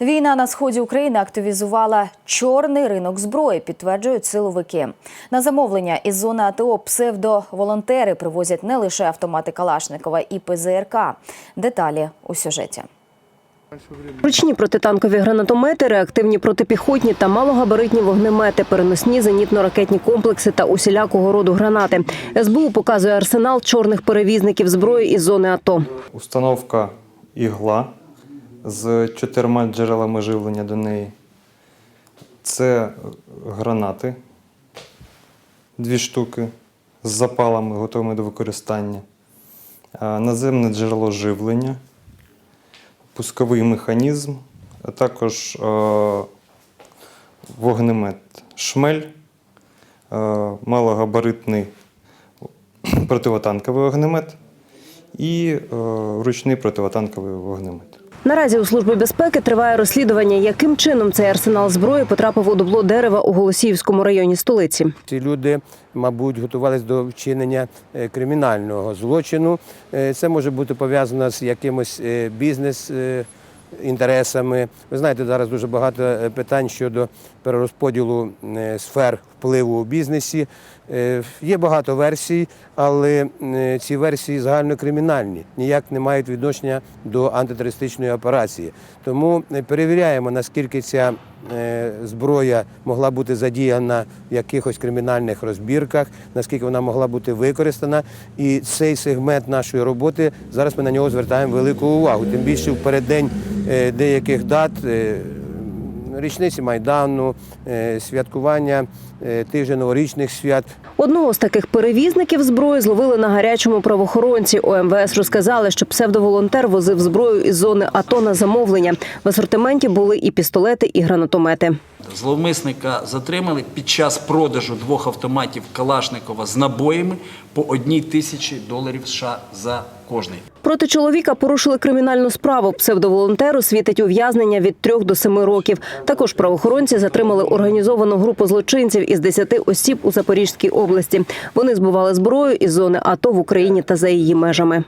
Війна на сході України активізувала чорний ринок зброї, підтверджують силовики. На замовлення із зони АТО псевдоволонтери привозять не лише автомати Калашникова і ПЗРК. Деталі у сюжеті. Ручні протитанкові гранатомети, реактивні протипіхотні та малогабаритні вогнемети, переносні зенітно-ракетні комплекси та усілякого роду гранати. СБУ показує арсенал чорних перевізників зброї із зони АТО. Установка ігла з чотирма джерелами живлення до неї. Це гранати, дві штуки з запалами, готовими до використання. Наземне джерело живлення, пусковий механізм, а також вогнемет шмель, малогабаритний противотанковий вогнемет і ручний противотанковий вогнемет. Наразі у службі безпеки триває розслідування, яким чином цей арсенал зброї потрапив у добло дерева у Голосіївському районі столиці. Ці люди, мабуть, готувалися до вчинення е, кримінального злочину. Е, Це може бути пов'язано з якимось е, бізнес. Інтересами, ви знаєте, зараз дуже багато питань щодо перерозподілу е, сфер впливу у бізнесі. Е, Є багато версій, але е, ці версії загальнокримінальні, ніяк не мають відношення до антитерористичної операції. Тому перевіряємо, наскільки ця зброя могла бути задіяна в якихось кримінальних розбірках, наскільки вона могла бути використана. І цей сегмент нашої роботи зараз ми на нього звертаємо велику увагу. Тим більше в переддень деяких дат. Річниці Майдану, е, святкування е, же новорічних свят. Одного з таких перевізників зброї зловили на гарячому правоохоронці. У МВС розказали, що псевдоволонтер возив зброю із зони АТО на замовлення. В асортименті були і пістолети, і гранатомети. Зловмисника затримали під час продажу двох автоматів Калашникова з набоями по одній тисячі доларів США за кожний. Проти чоловіка порушили кримінальну справу. Псевдоволонтеру світить ув'язнення від трьох до семи років. Також правоохоронці затримали організовану групу злочинців із 10 осіб у Запорізькій області. Вони збували зброю із зони АТО в Україні та за її межами.